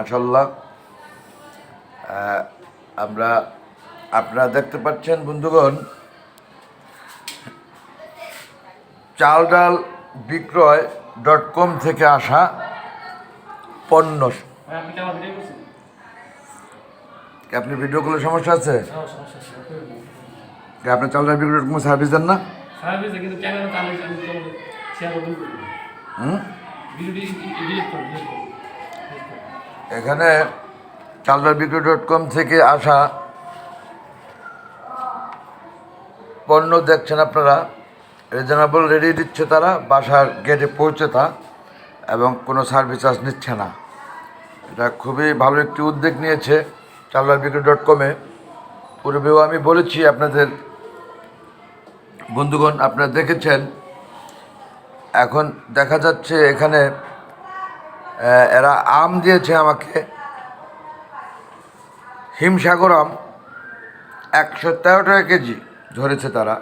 মাসাল্লাহ আমরা আপনারা দেখতে পাচ্ছেন বন্ধুগণ চাল ডাল বিক্রয় ডট কম থেকে আসা পণ্য। আপনি ভিডিও করছেন? কি আপনি ভিডিওগুলো সমস্যা আছে? হ্যাঁ, আপনি চাল ডাল বিক্রয় ডট কম সার্ভিস দেন না? সার্ভিসে এখানে চালদার বিক্রি ডট কম থেকে আসা পণ্য দেখছেন আপনারা। রিজনেবল রেডি দিচ্ছে তারা, বাসার গেটে পৌঁছে তা, এবং কোনো সার্ভিস চার্জ নিচ্ছে না। এটা খুবই ভালো একটি উদ্যোগ নিয়েছে চালদার বিক্রি ডট কমে পূর্বেও আমি বলেছি আপনাদের, বন্ধুগণ, আপনারা দেখেছেন। এখন দেখা যাচ্ছে এখানে এরা আম দিয়েছে আমাকে। হিমসাগর আম, একশো তেরো টাকা কেজি ধরেছে তারা,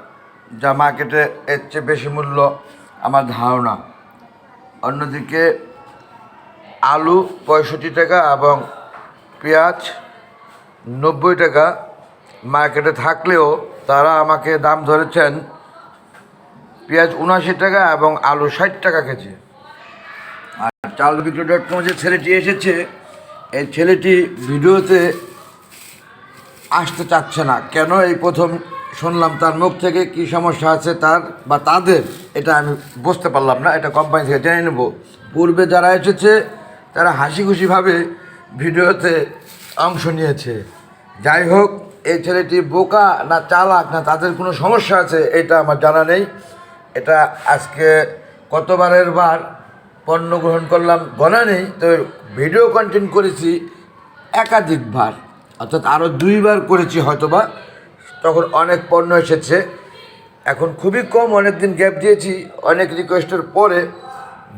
যা মার্কেটে এর চেয়ে বেশি মূল্য আমার ধারণা। অন্যদিকে আলু পঁয়ষট্টি টাকা এবং পেঁয়াজ নব্বই টাকা। মার্কেটে থাকলেও তারা আমাকে দাম ধরেছেন পেঁয়াজ উনআশি টাকা এবং আলু ষাট টাকা কেজি। চাল বিক্রি ডট কম যে ছেলেটি এসেছে, এই ছেলেটি ভিডিওতে আসতে চাচ্ছে না। কেন এই প্রথম শুনলাম তার মুখ থেকে কি সমস্যা আছে তার বা তাদের, এটা আমি বুঝতে পারলাম না, এটা কোম্পানি থেকে জেনে নেব। পূর্বে যারা এসেছে, তারা হাসি খুশিভাবে ভিডিওতে অংশ নিয়েছে। যাই হোক, এই ছেলেটি বোকা না চালাক না তাদের কোনো সমস্যা আছে, এটা আমার জানা নেই। এটা আজকে কতবারের বার পণ্য গ্রহণ করলাম। গণা নেই, তো ভিডিও কন্টেন্ট করেছি একাধিকবার। অর্থাৎ আরও দুইবার করেছি হয়তোবা। তখন অনেক পণ্য এসেছে। এখন খুবই কম অনেক দিন গ্যাপ দিয়েছি। অনেক রিকোয়েস্টের পরে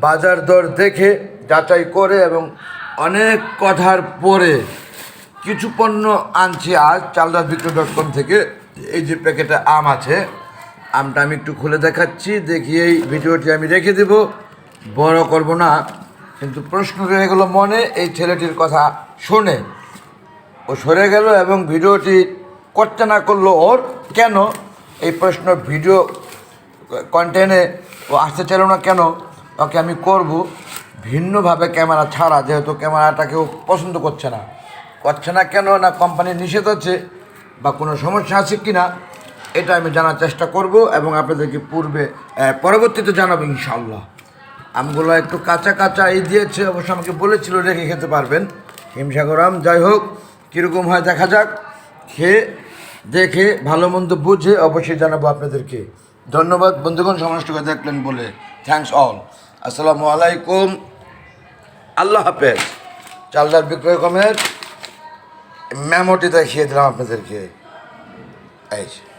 বাজার দর দেখে, যাচাই করে এবং অনেক কথার পরে কিছু পণ্য আনছি আজ চালদার বিক্রয় ডট কম থেকে। এই যে প্যাকেটে আম আছে, আমটা আমি একটু খুলে দেখাচ্ছি দেখি এই ভিডিওটি আমি রেখে দেব। বড় করব না, কিন্তু প্রশ্ন রয়ে গেল মনে, এই ছেলেটির কথা শুনে। ও সরে গেল এবং ভিডিওটি করতে না করল ওর। কেন? এই প্রশ্ন ভিডিও কন্টেন্টে ও আসতে চাইল না কেন? ওকে আমি করব। ভিন্নভাবে ক্যামেরা ছাড়া, যেহেতু ক্যামেরাটাকে ও পছন্দ করছে না। করছে না কেন? না কোম্পানির নিষেধ আছে বা কোনো সমস্যা আছে কি না এটা আমি জানার চেষ্টা করব এবং আপনাদেরকে পূর্বে পরবর্তীতে জানাব ইনশাল্লাহ আমগুলো একটু কাঁচা কাঁচা এই দিয়েছে, অবশ্য আমাকে বলেছিল রেখে খেতে পারবেন। হিমসাগর আম, যাই হোক, কীরকম হয় দেখা যাক। খেয়ে, দেখে, ভালো মন্দ বুঝে অবশ্যই জানাব আপনাদেরকে। ধন্যবাদ, বন্ধুগণ সমাজটাকে দেখলেন বলে। থ্যাংকস অল আসসালামু আলাইকুম। আল্লাহ হাফেজ। চালদার বিক্রয় কমের মেমোটি দেখিয়ে দিলাম আপনাদেরকে। এই।